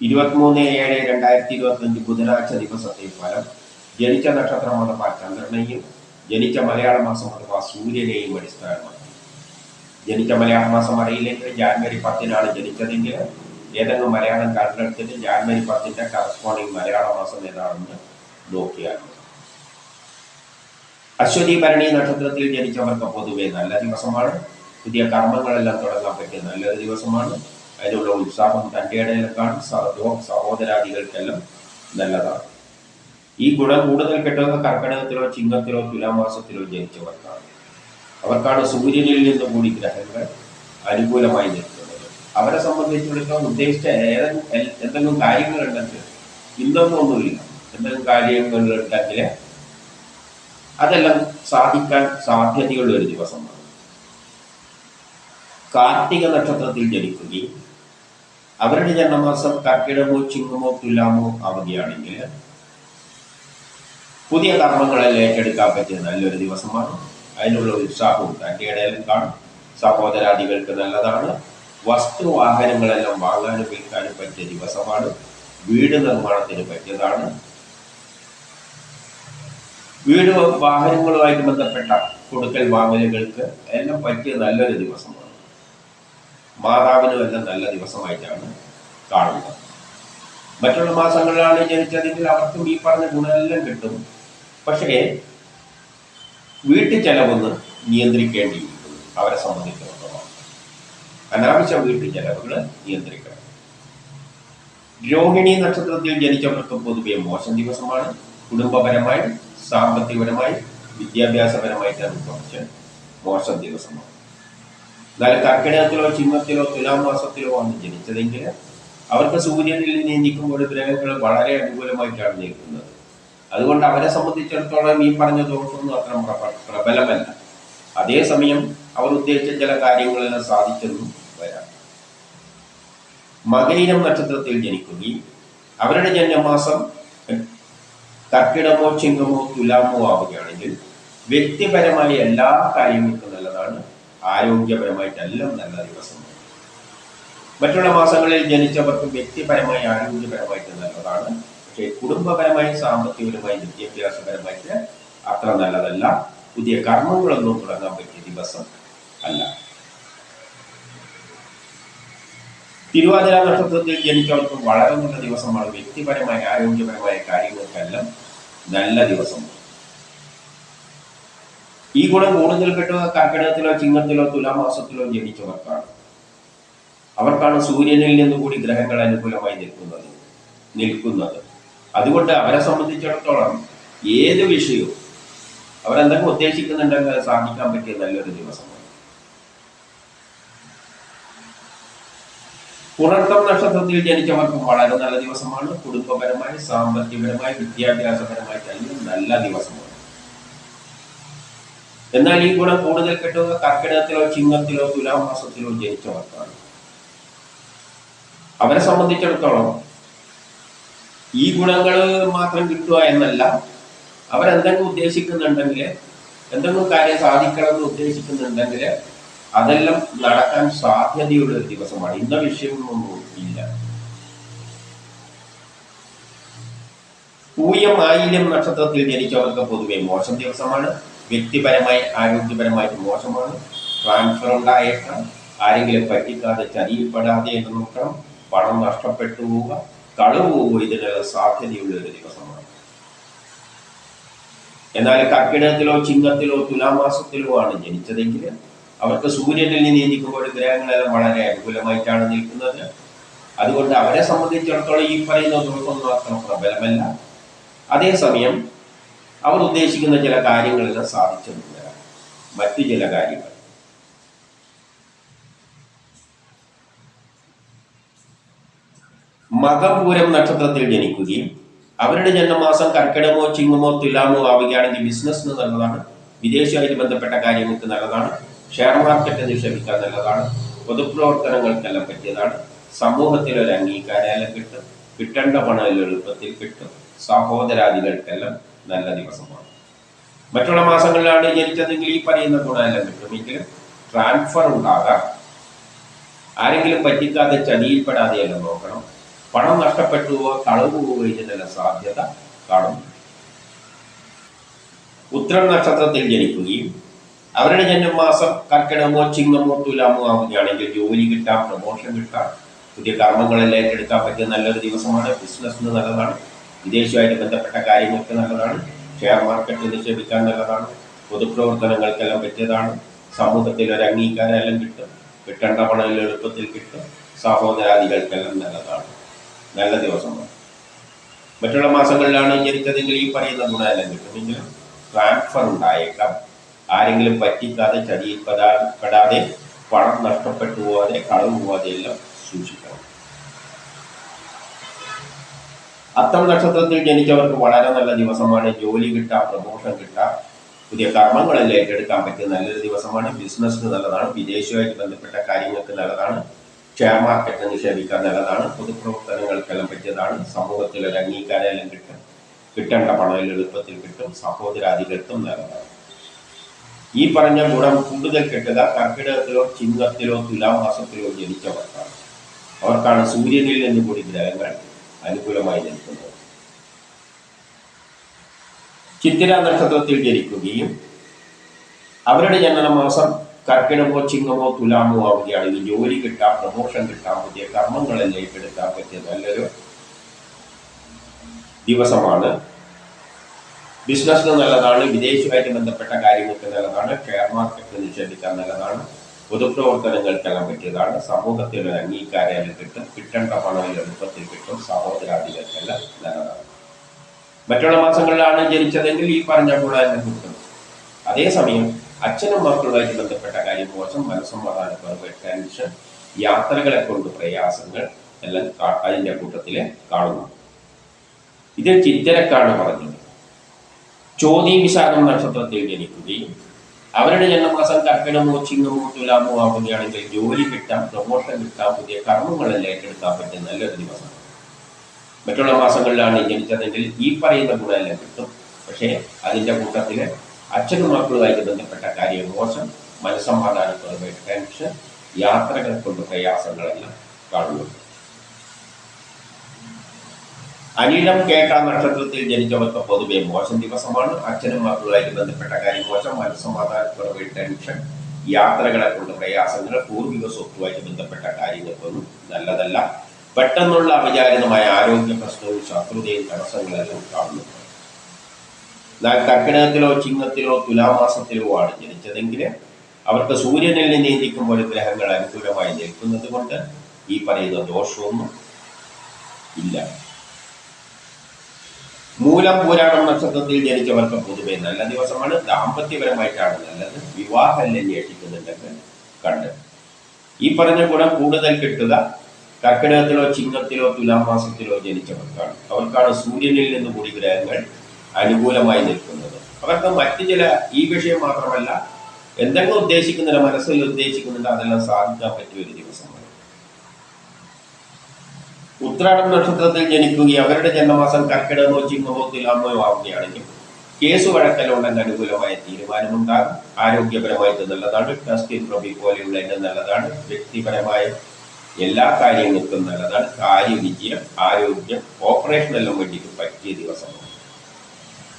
ഇരുപത്തിമൂന്ന് ഏഴ് രണ്ടായിരത്തി ഇരുപത്തിയഞ്ച് ബുധനാഴ്ച ദിവസത്തെ ഫലം ജനിച്ച നക്ഷത്രം അഥവാ ചന്ദ്രനെയും ജനിച്ച മലയാള മാസം അഥവാ സൂര്യനെയും അടിസ്ഥാനമാക്കി. ജനിച്ച മലയാള മാസം അറിയില്ലെങ്കിൽ ജാനുവരി പത്തിനാണ് ജനിച്ചതെങ്കിൽ ഏതെങ്കിലും മലയാളം കണ്ടെടുത്തിട്ട് ജാനുവരി പത്തിന്റെ കറസ്പോണ്ടിങ് മലയാള മാസം ഏതാണെന്ന് നോക്കിയാൽ. അശ്വതി ഭരണി നക്ഷത്രത്തിൽ ജനിച്ചവർക്ക് പൊതുവെ നല്ല ദിവസമാണ്. പുതിയ കർമ്മങ്ങളെല്ലാം തുടങ്ങാൻ പറ്റിയ നല്ലൊരു ദിവസമാണ്. അതിനുള്ള ഉത്സാഹം തന്റെ ഇടയിലേക്കാണ് സഹോ സഹോദരാദികൾക്കെല്ലാം നല്ലതാണ്. ഈ ഗുണം കൂടുതൽ കിട്ടുന്ന കർക്കിടകത്തിലോ ചിങ്ങത്തിലോ തുലാമാസത്തിലോ ജനിച്ചവർക്കാണ്. അവർക്കാണ് സൂര്യനിൽ നിന്നും കൂടി ഗ്രഹങ്ങൾ അനുകൂലമായി നിൽക്കുന്നത്. അവരെ സംബന്ധിച്ചിടത്തോളം ഉദ്ദേശിച്ച എന്തെങ്കിലും ഇന്നൊന്നും ഒന്നുമില്ല എന്തെങ്കിലും കാര്യങ്ങളുണ്ടെങ്കിൽ അതെല്ലാം സാധിക്കാൻ സാധ്യതയുള്ള ഒരു ദിവസമാണ്. കാർത്തിക നക്ഷത്രത്തിൽ ജനിക്കുകയും അവരുടെ ജന്മമാസം കർക്കിടമോ ചിങ്ങമോ തുലാമോ അവധിയാണെങ്കിൽ പുതിയ കർമ്മങ്ങളെല്ലാം ഏറ്റെടുക്കാൻ പറ്റിയ നല്ലൊരു ദിവസമാണ്. അതിനുള്ള ഉത്സാഹവും തന്റെ കാണും. സഹോദരാദികൾക്ക് നല്ലതാണ്. വസ്തു വാഹനങ്ങളെല്ലാം വാങ്ങാനും വിൽക്കാനും പറ്റിയ ദിവസമാണ്. വീട് നിർമ്മാണത്തിന് പറ്റിയതാണ്. വീട് വാഹനങ്ങളുമായിട്ട് ബന്ധപ്പെട്ട കൊടുക്കൽ വാങ്ങലുകൾക്ക് എല്ലാം പറ്റിയ നല്ലൊരു ദിവസമാണ്. മാതാവിനും എല്ലാം നല്ല ദിവസമായിട്ടാണ് കാണുന്നത്. മറ്റുള്ള മാസങ്ങളിലാണ് ജനിച്ചതെങ്കിൽ അവർക്കും ഈ പറഞ്ഞ ഗുണമെല്ലാം കിട്ടും. പക്ഷേ വീട്ടു ചെലവൊന്ന് നിയന്ത്രിക്കേണ്ടിയിരിക്കുന്നു അവരെ സംബന്ധിച്ചിടത്തോളം. അനാവശ്യ വീട്ടു ചെലവുകൾ നിയന്ത്രിക്കണം. രോഹിണി നക്ഷത്രത്തിൽ ജനിച്ചവർക്ക് പൊതുവെ മോശം ദിവസമാണ്. കുടുംബപരമായി സാമ്പത്തികപരമായി വിദ്യാഭ്യാസപരമായിട്ടാണ് കുറച്ച് മോശം ദിവസമാണ്. എന്നാൽ കർക്കിടകത്തിലോ ചിങ്ങത്തിലോ തുലാമാസത്തിലോ ആണ് ജനിച്ചതെങ്കിൽ അവർക്ക് സൂര്യനിൽ നീന്തിക്കുമ്പോൾ ഗ്രഹങ്ങൾ വളരെ അനുകൂലമായിട്ടാണ് നിൽക്കുന്നത് അതുകൊണ്ട് അവരെ സംബന്ധിച്ചിടത്തോളം ഈ പറഞ്ഞ ദോഷമൊന്നും അത്ര പ്രബലമല്ല. അതേസമയം അവർ ഉദ്ദേശിച്ച ചില കാര്യങ്ങളെല്ലാം സാധിച്ചെന്നും വരാം. മകയിരം നക്ഷത്രത്തിൽ ജനിക്കുകയും അവരുടെ ജന്മമാസം കർക്കിടമോ ചിങ്ങമോ തുലാമോ ആവുകയാണെങ്കിൽ വ്യക്തിപരമായ എല്ലാ കാര്യങ്ങൾക്കും നല്ലതാണ്. ആരോഗ്യപരമായിട്ടെല്ലാം നല്ല ദിവസമാണ് മറ്റുള്ള മാസങ്ങളിൽ ജനിച്ചവർക്ക് വ്യക്തിപരമായി ആരോഗ്യപരമായിട്ട് നല്ലതാണ്. പക്ഷേ കുടുംബപരമായി സാമ്പത്തികപരമായി വിദ്യാഭ്യാസപരമായിട്ട് അത്ര നല്ലതല്ല. പുതിയ കർമ്മങ്ങളൊന്നും തുടങ്ങാൻ പറ്റിയ ദിവസം അല്ല. തിരുവാതിര നക്ഷത്രത്തിൽ ജനിച്ചവർക്ക് വളരെ നല്ല ദിവസമാണ്. വ്യക്തിപരമായ ആരോഗ്യപരമായ കാര്യങ്ങൾക്കെല്ലാം നല്ല ദിവസമാണ് ഈ ഗുണം കൂടുതൽ കിട്ടുക കർക്കിടകത്തിലോ ചിങ്ങത്തിലോ തുലാമാസത്തിലോ ജനിച്ചവർക്കാണ്. അവർക്കാണ് സൂര്യനിൽ നിന്നുകൂടി ഗ്രഹങ്ങൾ അനുകൂലമായി നിൽക്കുന്നത് നിൽക്കുന്നത്. അതുകൊണ്ട് അവരെ സംബന്ധിച്ചിടത്തോളം ഏത് വിഷയവും അവരെന്തെങ്കിലും ഉദ്ദേശിക്കുന്നുണ്ടെങ്കിൽ സാധിക്കാൻ പറ്റിയ നല്ലൊരു ദിവസമാണ്. പുണർത്തം നക്ഷത്രത്തിൽ ജനിച്ചവർക്കും വളരെ നല്ല ദിവസമാണ്. കുടുംബപരമായി സാമ്പത്തികപരമായി വിദ്യാഭ്യാസപരമായി തന്നെ നല്ല ദിവസമാണ്. എന്നാൽ ഈ ഗുണം കൂടുതൽ കിട്ടുക കർക്കിടകത്തിലോ ചിങ്ങത്തിലോ തുലാമാസത്തിലോ ജനിച്ചവർക്കാണ്. അവരെ സംബന്ധിച്ചിടത്തോളം ഈ ഗുണങ്ങൾ മാത്രം കിട്ടുക എന്നല്ല അവരെന്തെങ്കിലും ഉദ്ദേശിക്കുന്നുണ്ടെങ്കിൽ എന്തെങ്കിലും കാര്യം സാധിക്കണം എന്ന് ഉദ്ദേശിക്കുന്നുണ്ടെങ്കിൽ അതെല്ലാം നടക്കാൻ സാധ്യതയുള്ള ഒരു ദിവസമാണ്. ഇന്ന വിഷയമൊന്നും ഇല്ല. പൂയം ആയില്യം നക്ഷത്രത്തിൽ ജനിച്ചവർക്ക് പൊതുവെ മോശം ദിവസമാണ്. വ്യക്തിപരമായി ആരോഗ്യപരമായിട്ട് മോശമാണ്. ട്രാൻസ്ഫർ ഉണ്ടായേക്കാം ആരെങ്കിലും പറ്റിക്കാതെ ചതിയിൽപ്പെടാതെ എന്ന് നോക്കണം പണം നഷ്ടപ്പെട്ടു പോവുക കളവ് ഇതിനുള്ള സാധ്യതയുള്ള ഒരു ദിവസമാണ്. എന്നാൽ കർക്കിടകത്തിലോ ചിങ്ങത്തിലോ തുലാമാസത്തിലോ ആണ് ജനിച്ചതെങ്കിൽ അവർക്ക് സൂര്യനിൽ നിന്ന് ജനിക്കുമ്പോൾ ഗ്രഹങ്ങളെല്ലാം വളരെ അനുകൂലമായിട്ടാണ് നിൽക്കുന്നത്. അതുകൊണ്ട് അവരെ സംബന്ധിച്ചിടത്തോളം ഈ പറയുന്ന ദോഷമൊന്നും മാത്രം പ്രബലമല്ല. അതേസമയം അവർ ഉദ്ദേശിക്കുന്ന ചില കാര്യങ്ങളെല്ലാം സാധിച്ചിട്ടില്ല മറ്റ് ചില കാര്യങ്ങൾ. മകപൂരം നക്ഷത്രത്തിൽ ജനിക്കുകയും അവരുടെ ജന്മമാസം കർക്കിടമോ ചിങ്ങമോ തുലാമോ ആവുകയാണെങ്കിൽ ബിസിനസ്സിന് നല്ലതാണ്. വിദേശമായിട്ട് ബന്ധപ്പെട്ട കാര്യങ്ങൾക്ക് നല്ലതാണ്. ഷെയർ മാർക്കറ്റ് നിക്ഷേപിക്കാൻ നല്ലതാണ്. പൊതുപ്രവർത്തനങ്ങൾക്കെല്ലാം പറ്റിയതാണ്. സമൂഹത്തിൽ ഒരു അംഗീകാരം കിട്ടും. കിട്ടേണ്ട പണം എളുപ്പത്തിൽ കിട്ടും. സഹോദരാദികൾക്കെല്ലാം നല്ല ദിവസമാണ്. മറ്റുള്ള മാസങ്ങളിലാണ് ജനിച്ചതെങ്കിൽ ഈ പറയുന്ന ഗുണമെല്ലാം കിട്ടുമെങ്കിലും ട്രാൻസ്ഫർ ഉണ്ടാകാം. ആരെങ്കിലും പറ്റിക്കാതെ ചതിയിൽപ്പെടാതെയെല്ലാം നോക്കണം. പണം നഷ്ടപ്പെട്ടുവോ തളവുകയോ ഇതിനുള്ള സാധ്യത കാണും. ഉത്രം നക്ഷത്രത്തിൽ ജനിക്കുകയും അവരുടെ ജന്മമാസം കർക്കിടകമോ ചിങ്ങമോ തുലാമോ ആവുകയാണെങ്കിൽ ജോലി കിട്ടാം പ്രമോഷൻ കിട്ടാം. പുതിയ കർമ്മങ്ങളെല്ലാം ഏറ്റെടുക്കാൻ പറ്റിയ നല്ലൊരു ദിവസമാണ്. ബിസിനസ്സിന് നല്ലതാണ്. വിദേശവുമായിട്ട് ബന്ധപ്പെട്ട കാര്യങ്ങൾക്ക് നല്ലതാണ്. ഷെയർ മാർക്കറ്റ് നിക്ഷേപിക്കാൻ നല്ലതാണ്. പൊതുപ്രവർത്തനങ്ങൾക്കെല്ലാം പറ്റിയതാണ്. സമൂഹത്തിൽ ഒരു അംഗീകാരമെല്ലാം കിട്ടും. കിട്ടേണ്ട പണം എളുപ്പത്തിൽ കിട്ടും. സഹോദരാദികൾക്കെല്ലാം നല്ലതാണ്. നല്ല ദിവസമാണ് മറ്റുള്ള മാസങ്ങളിലാണ് ജനിച്ചതെങ്കിൽ ഈ പറയുന്ന ഗുണമെല്ലാം കിട്ടുമെങ്കിലും ട്രാൻസ്ഫർ ഉണ്ടായേക്കാം. ആരെങ്കിലും പറ്റിക്കാതെ ചതിയിൽ പെടാ- പെടാതെ പണം നഷ്ടപ്പെട്ടു പോവാതെ കളവ് പോവാതെ എല്ലാം സൂക്ഷിക്കണം. അത്തം നക്ഷത്രത്തിൽ ജനിച്ചവർക്ക് വളരെ നല്ല ദിവസമാണ്. ജോലി കിട്ടാം പ്രമോഷൻ കിട്ടാം. പുതിയ കർമ്മങ്ങളിൽ ഏറ്റെടുക്കാൻ പറ്റിയ നല്ലൊരു ദിവസമാണ്. ബിസിനസ്സിന് നല്ലതാണ്. വിദേശവുമായിട്ട് ബന്ധപ്പെട്ട കാര്യങ്ങൾക്ക് നല്ലതാണ്. ഷെയർ മാർക്കറ്റ് നിക്ഷേപിക്കാൻ നല്ലതാണ്. പൊതുപ്രവർത്തനങ്ങൾക്കെല്ലാം പറ്റിയതാണ്. സമൂഹത്തിൽ ഒരു അംഗീകാരമെല്ലാം കിട്ടും. കിട്ടേണ്ട പണം എളുപ്പത്തിൽ കിട്ടും. സഹോദരാദികൾക്കും നല്ലതാണ്. ഈ പറഞ്ഞ ഗുണം കൂടുതൽ കിട്ടുക കർക്കിടകത്തിലോ ചിങ്ങത്തിലോ തുലാമാസത്തിലോ ജനിച്ചവർക്കാണ്. അവർക്കാണ് സൂര്യനിൽ നിന്ന് കൂടി ഗ്രഹങ്ങൾ അനുകൂലമായി നിൽക്കുന്നത് ചിത്തിര നക്ഷത്രത്തിൽ ജനിക്കുകയും അവരുടെ ജനനമാസം കർക്കിടമോ ചിങ്ങമോ തുലാമോ ആവുകയാണെങ്കിൽ ജോലി കിട്ടാം പ്രമോഷൻ കിട്ടാം പുതിയ കർമ്മങ്ങളെ ഏറ്റെടുക്കാൻ പറ്റിയ നല്ലൊരു ദിവസമാണ്. ബിസിനസ്സിന് നല്ലതാണ് വിദേശവുമായിട്ട് ബന്ധപ്പെട്ട കാര്യങ്ങൾക്ക് നല്ലതാണ് ഷെയർ മാർക്കറ്റ് നിക്ഷേപിക്കാൻ നല്ലതാണ്. പൊതുപ്രവർത്തനങ്ങൾക്കെല്ലാം പറ്റിയതാണ്. സമൂഹത്തിൽ ഒരു അംഗീകാരം കിട്ടും. കിട്ടേണ്ട പണം എളുപ്പത്തിൽ കിട്ടും. സഹോദരാദികൾക്കെല്ലാം നല്ലതാണ് മറ്റുള്ള മാസങ്ങളിലാണ് ജനിച്ചതെങ്കിൽ ഈ പറഞ്ഞ കൂടാതെ കിട്ടും. അതേസമയം അച്ഛനും മക്കളുമായിട്ട് ബന്ധപ്പെട്ട കാര്യം മോശം. മനസ്സമാധാനക്കുറവ് ടെൻഷൻ യാത്രകളെ കൊണ്ട് പ്രയാസങ്ങൾ എല്ലാം അതിന്റെ കൂട്ടത്തിലെ കാണുന്നു. ഇതിൽ ചിത്തരക്കാണ് പറഞ്ഞത്. ചോദ്യ വിശാഖം നക്ഷത്രത്തിൽ ജനിക്കുകയും അവരുടെ ജന്മമാസം കർക്കിടമോ ചിങ്ങമോ തുലാമോ ആവുകയാണെങ്കിൽ ജോലി കിട്ടാം പ്രമോഷൻ കിട്ടാം പുതിയ കർമ്മങ്ങളെല്ലാം ഏറ്റെടുക്കാൻ പറ്റുന്ന നല്ലൊരു ദിവസമാണ്. മറ്റുള്ള മാസങ്ങളിലാണ് ജനിച്ചതെങ്കിൽ ഈ പറയുന്ന ഗുണമെല്ലാം കിട്ടും. പക്ഷേ അതിന്റെ കൂട്ടത്തിൽ അച്ഛനും മക്കളുമായിട്ട് ബന്ധപ്പെട്ട കാര്യം മോശം മനസ്സമാധാനത്തോടെ ടെൻഷൻ യാത്രകൾ കൊണ്ട് പ്രയാസങ്ങളെല്ലാം കാണുന്നുണ്ട്. അനിഴം കേട്ട നക്ഷത്രത്തിൽ ജനിച്ചവർക്ക് പൊതുവെ മോശം ദിവസമാണ്. അച്ഛനും മക്കളുമായിട്ട് ബന്ധപ്പെട്ട കാര്യം മോശം. മനസ്സമാധാനക്കുറവ് ടെൻഷൻ യാത്രകളെ കൊണ്ട് പ്രയാസങ്ങൾ പൂർവിക സ്വത്തുമായിട്ട് ബന്ധപ്പെട്ട കാര്യങ്ങൾക്കൊന്നും നല്ലതല്ല. പെട്ടെന്നുള്ള അവിചാരിതമായ ആരോഗ്യ പ്രശ്നവും ശത്രുതയും തടസ്സങ്ങളെല്ലാം കാണുന്നു. എന്നാൽ കർക്കിടകത്തിലോ ചിങ്ങത്തിലോ തുലാമാസത്തിലോ ആണ് ജനിച്ചതെങ്കിൽ അവർക്ക് സൂര്യനിൽ നിയന്ത്രിക്കുമ്പോൾ ഗ്രഹങ്ങൾ അനുകൂലമായി നിൽക്കുന്നത് കൊണ്ട് ഈ പറയുന്ന ദോഷമൊന്നും ഇല്ല. മൂലം പൂരാടം നക്ഷത്രത്തിൽ ജനിച്ചവർക്ക് പൊതുവെ നല്ല ദിവസമാണ്. ദാമ്പത്യപരമായിട്ടാണ് നല്ലത്. വിവാഹം അന്വേഷിക്കുന്നുണ്ടെന്ന് കണ്ട്. ഈ പറഞ്ഞ ഗുണം കൂടുതൽ കിട്ടുക കർക്കിടകത്തിലോ ചിങ്ങത്തിലോ തുലാമാസത്തിലോ ജനിച്ചവർക്കാണ്. അവർക്കാണ് സൂര്യനിൽ നിന്ന് കൂടി ഗ്രഹങ്ങൾ അനുകൂലമായി നിൽക്കുന്നത്. അവർക്ക് മറ്റു ചില ഈ വിഷയം മാത്രമല്ല എന്തെങ്കിലും ഉദ്ദേശിക്കുന്നില്ല മനസ്സിൽ ഉദ്ദേശിക്കുന്നില്ല അതെല്ലാം സാധിക്കാൻ പറ്റിയ ഒരു ദിവസമാണ്. ഉത്രാടം നക്ഷത്രത്തിൽ ജനിക്കുകയും അവരുടെ ജന്മമാസം കർക്കിടകമോ ചിങ്ങമോ തുലാമോ ആവുകയാണെങ്കിൽ കേസ് വഴക്കലുണ്ടെന്ന് അനുകൂലമായ തീരുമാനമുണ്ടാകും. ആരോഗ്യപരമായിട്ട് നല്ലതാണ്. ടസ്റ്റിൻ പ്രഭി പോലെയുള്ള എന്നെ നല്ലതാണ്. വ്യക്തിപരമായ എല്ലാ കാര്യങ്ങൾക്കും നല്ലതാണ്. കാര്യവിജയം ആരോഗ്യം ഓപ്പറേഷനെല്ലാം വേണ്ടിയിട്ട് പറ്റിയ ദിവസമാണ്.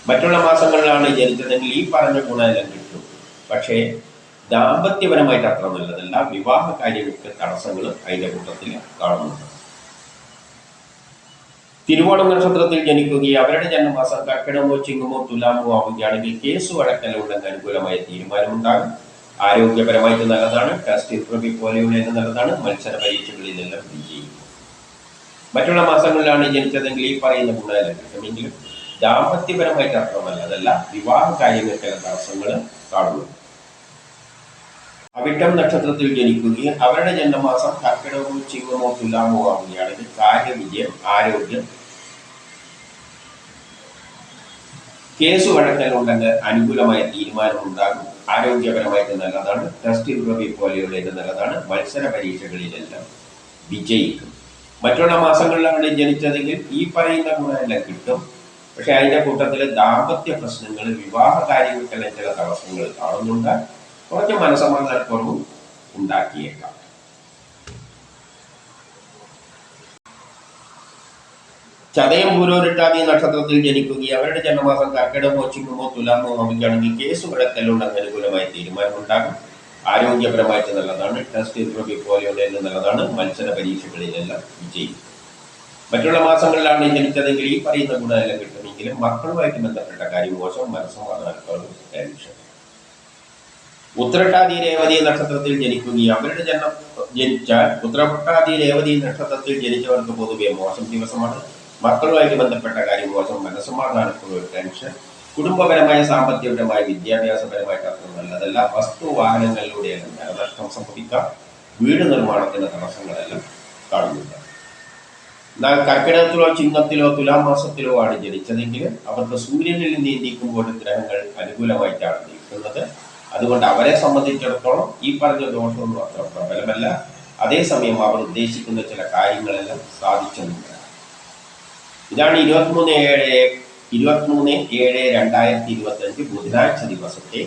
മറ്റുള്ള മാസങ്ങളിലാണ് ജനിച്ചതെങ്കിൽ ഈ പറഞ്ഞ ഗുണമെല്ലാം കിട്ടും. പക്ഷേ ദാമ്പത്യപരമായിട്ട് അത്ര നല്ലതല്ല. വിവാഹ കാര്യങ്ങൾക്ക് തടസ്സങ്ങൾ അതിന്റെ കൂട്ടത്തിൽ കാണുന്നുണ്ട്. തിരുവോണം നക്ഷത്രത്തിൽ ജനിക്കുകയും അവരുടെ ജന്മമാസം കർക്കിടമോ ചിങ്ങമോ തുലാമോ ആവുകയാണെങ്കിൽ കേസ് വഴക്കലുണ്ടെങ്കിൽ അനുകൂലമായ തീരുമാനമുണ്ടാകും. ആരോഗ്യപരമായിട്ട് നല്ലതാണ്. ടെസ്റ്റ് ഇന്റർവ്യൂ പോലെയുള്ള നല്ലതാണ്. മത്സര പരീക്ഷകളിലെല്ലാം വിജയിക്കും മറ്റുള്ള മാസങ്ങളിലാണ് ജനിച്ചതെങ്കിൽ ഈ പറയുന്ന ഗുണമെങ്കിലും ദാമ്പത്യപരമായിട്ട് അർത്ഥമല്ല അതല്ല വിവാഹ കാര്യങ്ങൾക്കുള്ള തടസ്സങ്ങൾ കാണുന്നു അവിട്ടം നക്ഷത്രത്തിൽ ജനിക്കുകയും അവരുടെ ജന്മമാസം കർക്കിടകവും ചിങ്ങമോ തുലാമോ ആവുകയാണെങ്കിൽ കാര്യവിജയം ആരോഗ്യം. കേസ് വഴക്കലുണ്ടെങ്കിൽ അനുകൂലമായ തീരുമാനം ഉണ്ടാകും ആരോഗ്യപരമായിട്ട് നല്ലതാണ്. ടെസ്റ്റ് ഇന്റർവ്യൂ പോലെയുള്ള ഇത് നല്ലതാണ്. മത്സര പരീക്ഷകളിലെല്ലാം വിജയിക്കും. മറ്റുള്ള മാസങ്ങളിലാണ് ജനിച്ചതെങ്കിൽ ഈ പറയുന്ന ഗുണമെല്ലാം കിട്ടും. പക്ഷെ അതിന്റെ കൂട്ടത്തിൽ ദാമ്പത്യ പ്രശ്നങ്ങൾ വിവാഹ കാര്യങ്ങൾക്കെല്ലാം ചില തടസ്സങ്ങൾ കാണുന്നുണ്ട്. കുറച്ച് മനസമാധാനക്കുറവും ഉണ്ടാക്കിയേക്കാം. ചതയം പുരോരിട്ടാതി നക്ഷത്രത്തിൽ ജനിക്കുകയും അവരുടെ ജന്മമാസം കർക്കിടകമോ ചിങ്ങമോ തുലാമോ നോമിക്കുകയാണെങ്കിൽ കേസ് കിടക്കലുണ്ട് അനുകൂലമായി തീരുമാനമുണ്ടാകും. ആരോഗ്യപരമായിട്ട് നല്ലതാണ്. ടെസ്റ്റ് ഇന്റർവ്യൂ പോലെയുള്ള നല്ലതാണ്. മത്സര പരീക്ഷകളിലെല്ലാം വിജയിക്കും മറ്റുള്ള മാസങ്ങളിലാണ് ജനിച്ചതെങ്കിൽ ഈ പറയുന്ന ഗുണമെല്ലാം കിട്ടുമെങ്കിലും മക്കളുമായിട്ട് ബന്ധപ്പെട്ട കാര്യം മോശം. മനസ്സമാധാനത്തോടും ടെൻഷൻ. ഉത്രട്ടാതി രേവതി നക്ഷത്രത്തിൽ ജനിക്കുകയും അവരുടെ ജന്മം ജനിച്ചാൽ ഉത്രട്ടാതി രേവതി നക്ഷത്രത്തിൽ ജനിച്ചവർക്ക് പൊതുവെ മോശം ദിവസമാണ്. മക്കളുമായിട്ട് ബന്ധപ്പെട്ട കാര്യം മോശം. മനസ്സമാധാനത്തോട് ടെൻഷൻ. കുടുംബപരമായ സാമ്പത്തികപരമായ വിദ്യാഭ്യാസപരമായിട്ട് അത്ര നല്ലതല്ല. വസ്തു വാഹനങ്ങളിലൂടെയെല്ലാം ധനനഷ്ടം സംഭവിക്കാം വീട് നിർമ്മാണത്തിന്റെ തടസ്സങ്ങളെല്ലാം കാണുന്നുണ്ട് എന്നാൽ കർക്കിടകത്തിലോ ചിങ്ങത്തിലോ തുലാം മാസത്തിലോ ആണ് ജനിച്ചതെങ്കിൽ അവർക്ക് സൂര്യനിൽ നീന്തിക്കുമ്പോൾ ഗ്രഹങ്ങൾ അനുകൂലമായിട്ടാണ് നിൽക്കുന്നത്. അതുകൊണ്ട് അവരെ സംബന്ധിച്ചിടത്തോളം ഈ പറഞ്ഞ ദോഷമൊന്നും അത്ര പ്രബലമല്ല. അതേസമയം അവർ ഉദ്ദേശിക്കുന്ന ചില കാര്യങ്ങളെല്ലാം സാധിച്ചെന്നില്ല ഇതാണ് ഇരുപത്തിമൂന്ന് ഏഴ് ഇരുപത്തിമൂന്ന് ഏഴ് രണ്ടായിരത്തി ഇരുപത്തി അഞ്ച് ബുധനാഴ്ച ദിവസത്തെ